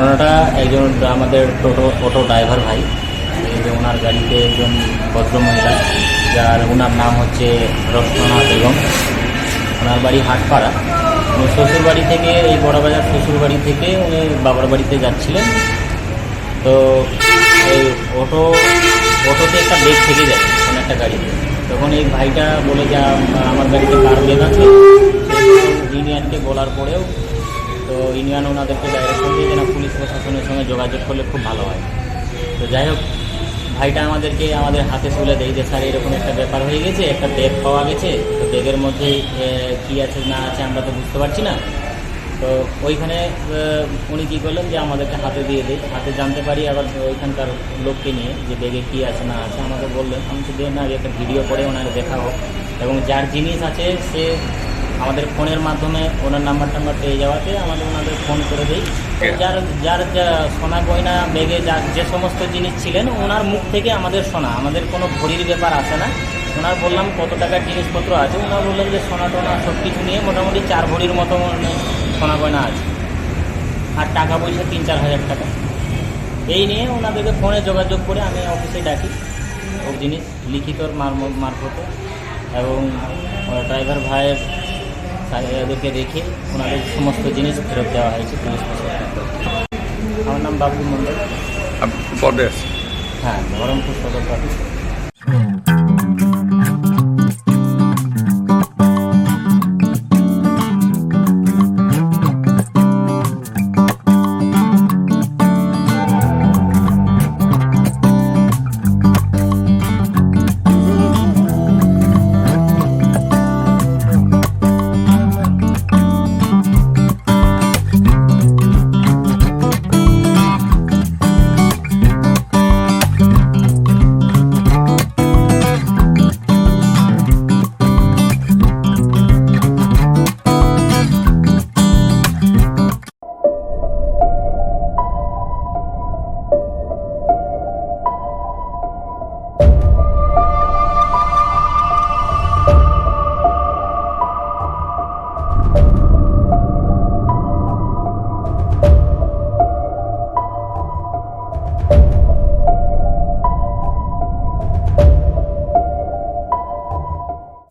ঘটনাটা একজন আমাদের টোটো, অটো ড্রাইভার ভাই। যে ওনার গাড়িতে একজন ভদ্রমহিলা, যার ওনার নাম হচ্ছে রসনা বেগম। ওনার বাড়ি হাটপাড়া। উনি শ্বশুর বাড়ি থেকে, এই বড়বাজার শ্বশুর বাড়ি থেকে উনি বাবার বাড়িতে যাচ্ছিলেন। তো এই অটো, অটোতে একটা বেগ থেকে যায়, কোনো একটা গাড়িতে। তখন এই ভাইটা বলে যে আমার গাড়িতে কার আছে? ইউনিয়নকে বলার পরেও তো ইউনিয়ন ওনাদেরকে ডাইরেকশন দিয়ে যে না পুলিশ প্রশাসনের সঙ্গে যোগাযোগ করলে খুব ভালো হয়। তো যাই হোক, ভাইটা আমাদেরকে আমাদের হাতে তুলে দেয় যে, স্যার, এরকম একটা ব্যাপার হয়ে গেছে, একটা ব্যাগ পাওয়া গেছে, তো ব্যাগের মধ্যে কী আছে, না আছে আমরা তো বুঝতে পারছি না। তো ওইখানে উনি কী করলেন যে, আমাদেরকে হাতে দিয়ে দেয় হাতে জানতে পারি আবার ওইখানকার লোককে নিয়ে যে ব্যাগে কী আছে, না আছে। আমাকে বললেন, আমি তো না একটা ভিডিও করে ওনাকে দেখা হোক এবং যার জিনিস আছে, সে আমাদের ফোনের মাধ্যমে ওনার নাম্বার টাম্বার পেয়ে যাওয়াতে আমাদের ওনাদের ফোন করে দিই। যার যার যা সোনা গয়না ব্যাগে যার যে সমস্ত জিনিস ছিলেন ওনার মুখ থেকে আমাদের শোনা আমাদের কোনো ভরির ব্যাপার আসে না। ওনার বললাম কত টাকার জিনিসপত্র আছে ওনার বললেন যে সোনা টোনা সব কিছু নিয়ে মোটামুটি চার ভরির মতো মানে সোনা গয়না আছে। আর টাকা পয়সা তিন চার হাজার টাকা। এই নিয়ে ওনাদেরকে ফোনে যোগাযোগ করে আমি অফিসে ডাকি সব জিনিস লিখিত মার- মারফতে। এবং ড্রাইভার ভাইয়ের এদেরকে রেখে ওনাদের সমস্ত জিনিস ফেরত দেওয়া হয়েছে পুলিশ আমার নাম বাবু মন্ডল পদে হ্যাঁ বহরমপুর সদর